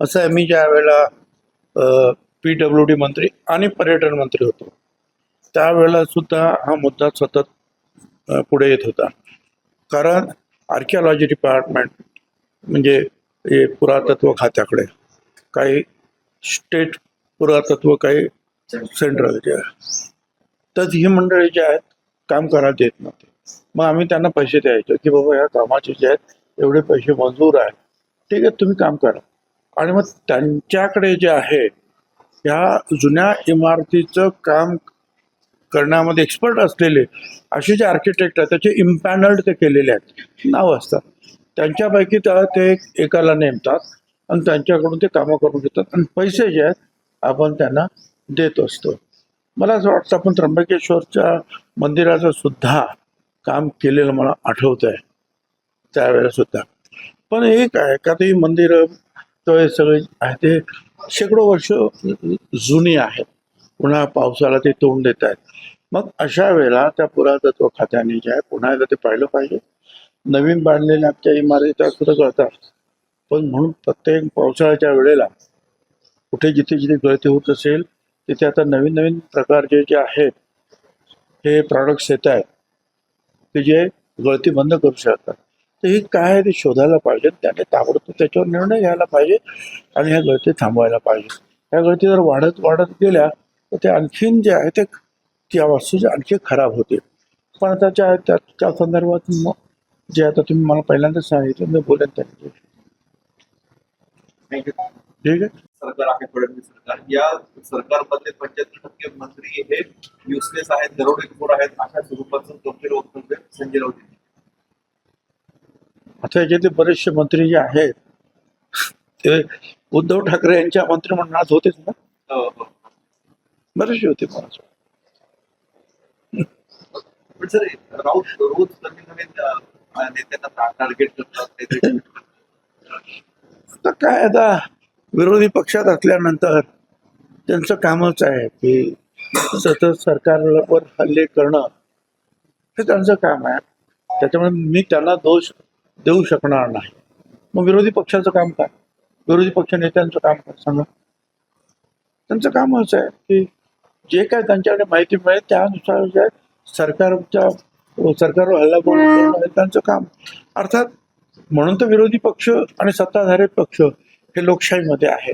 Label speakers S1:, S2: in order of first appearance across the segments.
S1: असं आहे. मी ज्या वेळेला पी डब्ल्यू डी मंत्री आणि पर्यटन मंत्री होतो त्यावेळेला सुद्धा हा मुद्दा सतत पुढे येत होता. कारण आर्किओलॉजी डिपार्टमेंट म्हणजे हे पुरातत्व खात्याकडे काही स्टेट पुरातत्व काही सेंट्रल जे आहे. तर ही मंडळी जी आहेत काम करायला देत नव्हते. मग आम्ही त्यांना पैसे द्यायचो की बाबा ह्या कामाचे जे आहेत एवढे पैसे मंजूर आहेत. ठीक आहे तुम्ही काम करा. आणि मग त्यांच्याकडे जे आहे ह्या जुन्या इमारतीचं काम करण्यामध्ये एक्सपर्ट असलेले असे जे आर्किटेक्ट आहेत त्याचे इम्पॅनल्ड ते केलेले आहेत. नाव असतात. त्यांच्यापैकी त्या ते एकाला नेमतात आणि त्यांच्याकडून ते कामं करून घेतात आणि पैसे जे आहेत आपण त्यांना देत असतो. मला असं वाटतं आपण त्र्यंबकेश्वरच्या मंदिराचं सुद्धा काम केलेलं मला आठवत आहे त्यावेळेला सुद्धा. पण एक आहे का ती मंदिरं तो सगळे आहे ते शेकडो वर्ष जुनी आहेत. पुन्हा पावसाला ते तोंड देत आहेत. मग अशा वेळेला त्या पुरातत्व खात्याने जे आहे पुन्हा एकदा ते पाहिलं पाहिजे. नवीन बांधलेल्या आमच्या इमारती सुद्धा कळतात? पण म्हणून प्रत्येक पावसाळ्याच्या वेळेला कुठे जिथे जिथे गळती होत असेल तिथे आता नवीन नवीन प्रकारचे जे आहेत हे प्रॉडक्ट्स येत आहेत ते जे गळती बंद करू शकतात. तर हे काय आहे ते शोधायला पाहिजे. त्याने ताबडतोब त्याच्यावर निर्णय घ्यायला पाहिजे आणि ह्या गळती थांबवायला पाहिजे. ह्या गळती जर वाढत वाढत गेल्या तर ते आणखीन जे आहे ते त्या वस्तू जे आणखी खराब होते. पण आता त्या त्या- त्या संदर्भात जे आता तुम्ही मला पहिल्यांदाच सांगितलं मी बोलेन त्यांच्याशी
S2: का?
S1: ठीक आहे?
S2: सरकार आहे फडणवीस सरकार. या सरकारमधले पंच्याहत्तर टक्के मंत्री हे युसलेस आहेत दरोडेखोर आहेत अशा स्वरूपाचं गंभीर वक्तव्य संजय राऊत
S1: आता याच्यातले बरेचसे मंत्री जे आहेत ते उद्धव ठाकरे यांच्या मंत्रिमंडळात होतेच ना?
S2: अं, अं.
S1: बरेचसे होते मला
S2: सर राऊत रोज नवीन नवीन नेत्यांना टार्गेट करतात काहीतरी
S1: आता काय आता विरोधी पक्षात असल्यानंतर त्यांचं कामच आहे की सतत सरकारवर हल्ले करणं हे त्यांचं काम आहे. त्याच्यामुळे मी त्यांना दोष देऊ शकणार नाही. मग विरोधी पक्षाचं काम काय? विरोधी पक्ष नेत्यांचं काम काय? सांगा. त्यांचं कामच आहे की जे काय त्यांच्याकडे माहिती मिळेल त्यानुसार जे सरकारच्या सरकारवर हल्ला करणं त्यांचं काम. अर्थात म्हणून तर विरोधी पक्ष आणि सत्ताधारी पक्ष हे लोकशाहीमध्ये आहे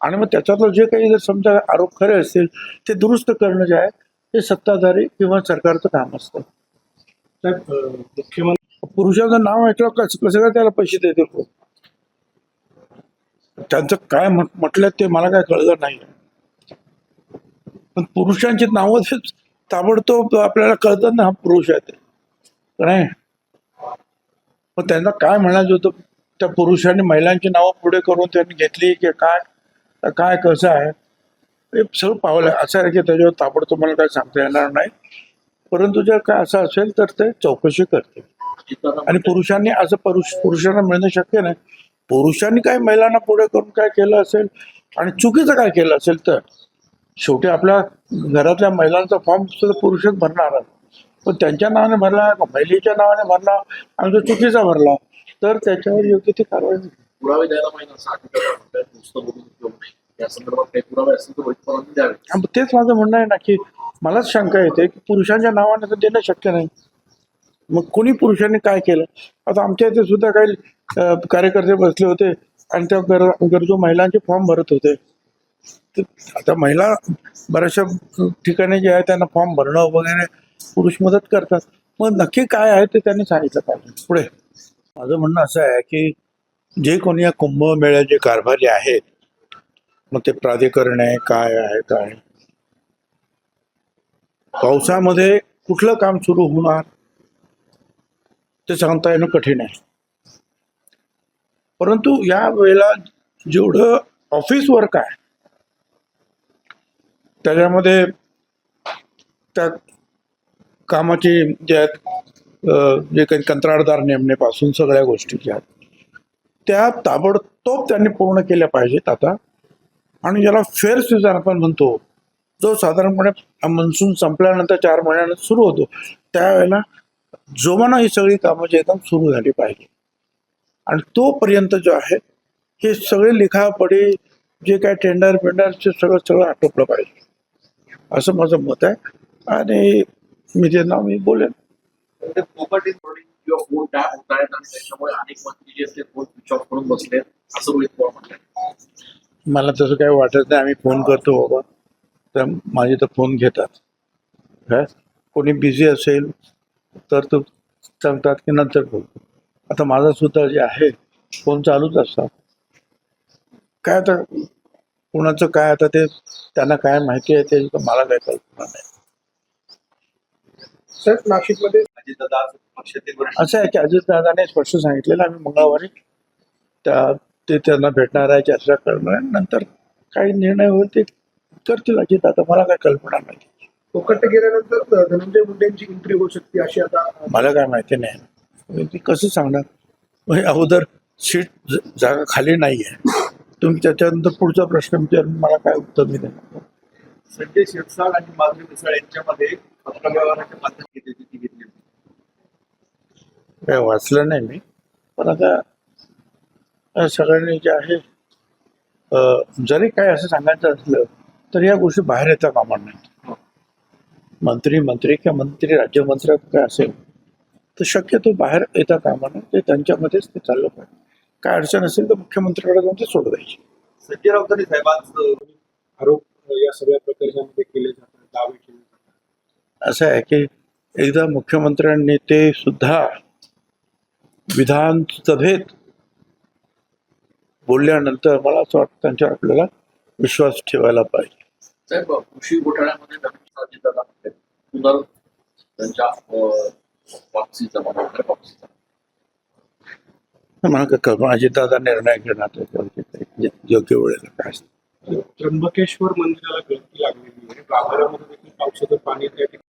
S1: आणि मग त्याच्यातलं जे काही जर समजा आरोप खरे असतील ते दुरुस्त करणं जे आहे ते सत्ताधारी किंवा सरकारचं काम असतं. मुख्यमंत्री पुरुषाचं नाव ऐकलं कसं कसं काय त्याला पैसे देतील लोक? त्यांचं काय म्हटलं ते मला काय कळलं नाही. पण पुरुषांची नावं ताबडतोब आपल्याला कळत ना हा पुरुष आहे ते. नाही. पण त्यांना काय म्हणायचं होतं? त्या पुरुषांनी महिलांची नावं पुढे करून त्यांनी घेतली की काय? काय कसं आहे? हे सगळं पावलं असं आहे की त्याच्यावर ताबडतोब मला काय सांगता येणार नाही. परंतु जर काय असं असेल तर ते चौकशी करते आणि पुरुषांनी असं पुरुष पुरुषांना मिळणं शक्य नाही. पुरुषांनी काय महिलांना पुढे करून काय केलं असेल आणि चुकीचं काय केलं असेल तर शेवटी आपल्या घरातल्या महिलांचा फॉर्म सुद्धा पुरुषच भरणार पण त्यांच्या नावाने भरला महिलेच्या नावाने भरला आणि तो चुकीचा भरला तर त्याच्यावर योग्य ती कारवाई.
S3: पुरावे द्यायला पाहिजे
S1: तेच माझं म्हणणं आहे ना की मलाच शंका येते की पुरुषांच्या नावाने तर देणं शक्य नाही. मग कोणी पुरुषांनी काय केलं? आता आमच्या इथे सुद्धा काही कार्यकर्ते बसले होते आणि त्या गर गरजू महिलांचे फॉर्म भरत होते. आता महिला बऱ्याचशा ठिकाणी जे आहे त्यांना फॉर्म भरणं वगैरे पुरुष मदत करतात. मग नक्की काय आहे ते त्यांनी सांगितलं पाहिजे. पुढे. माझं म्हणणं असं आहे की जे कोणी या कुंभमेळ्याचे कारभारी आहेत मग ते प्राधिकरण आहे काय आहे काय पावसामध्ये कुठलं काम सुरू होणार? ते सांगता येणं कठीण आहे. परंतु या वेळेला जेवढं ऑफिस वर्क आहे त्याच्यामध्ये त्या कामाची जे आहेत जे काही कंत्राटदार नेमण्यापासून सगळ्या गोष्टी ज्या आहेत त्या ताबडतोब त्यांनी पूर्ण केल्या पाहिजेत आता. आणि ज्याला फेअर सीझन आपण म्हणतो जो साधारणपणे मनसून संपल्यानंतर चार महिन्यानंतर सुरू होतो त्यावेळेला जोमानं ही सगळी कामं जी एकदम सुरू झाली पाहिजे. आणि तोपर्यंत जो आहे हे सगळे लिखापडे जे काय टेंडर पेंडरचे सगळं सगळं आटोपलं पाहिजे. असं माझं मत आहे. आणि मी ते नाव मी बोलेन.
S3: जे म्हणतात.
S1: मला तसं काही वाटत नाही. आम्ही फोन करतो बाबा. तर माझे तर फोन घेतात. काय कोणी बिझी असेल तर तो सांगतात की नंतर बोलतो आता माझा सुद्धा जे आहे फोन चालूच असतात. काय आता कोणाचं काय आता ते त्यांना काय माहिती आहे ते मला काय कल्पना नाही.
S4: सर नाशिकमध्ये
S1: असं आहे की अजितदादाने स्पष्ट सांगितलेलं आम्ही मंगळवारी त्या ते त्यांना भेटणार आहे चर्चा करणार आहे. नंतर काही निर्णय होईल ते करतील. अजितदादा मला काय कल्पना नाही.
S4: कोकट गेल्यानंतर धनंजय मुंडेंची एंट्री होऊ शकते अशी आता
S1: मला काय माहिती नाही. ती कसं सांगणार? म्हणजे अगोदर सीट जागा खाली नाही आहे तुम्ही त्याच्यानंतर पुढचा प्रश्न विचारून मला काय उत्तर मी देणार
S2: संजय शिरसाट आणि माधुरी मिसाळ यांच्यामध्ये पत्रव्यवहाराच्या माध्यमातून ती घेतली होती.
S1: काय वाचलं नाही मी. पण आता सगळ्यांनी जे आहे जरी काय असं सांगायचं असलं तर या गोष्टी बाहेर येता कामा नाहीत मंत्री मंत्री किंवा मंत्री राज्यमंत्री काय असेल तर शक्यतो बाहेर येता कामा नये ते त्यांच्यामध्येच ते चाललं पाहिजे. काय अडचण असेल तर मुख्यमंत्र्याकडे जाऊन ते सोडवायची.
S2: संजय राऊतांनी साहेबांचं
S4: आरोप या सगळ्या प्रकरणामध्ये केले जातात दावे केले जातात.
S1: असं आहे की एकदा मुख्यमंत्र्यांनी ते सुद्धा विधानसभेत बोलल्यानंतर मला असं वाटतं त्यांच्यावर आपल्याला विश्वास ठेवायला पाहिजे.
S3: साहेब कृषी घोटाळ्यामध्ये पुनर त्यांच्या म्हणा
S1: मला कल्पना अजितदादा निर्णय घेणार योग्य वेळेला काय असतं.
S4: त्र्यंबकेश्वर मंदिराला गळती लागलेली आहे. गाभाऱ्यामध्ये देखील पावसाचं पाणी त्या ठिकाणी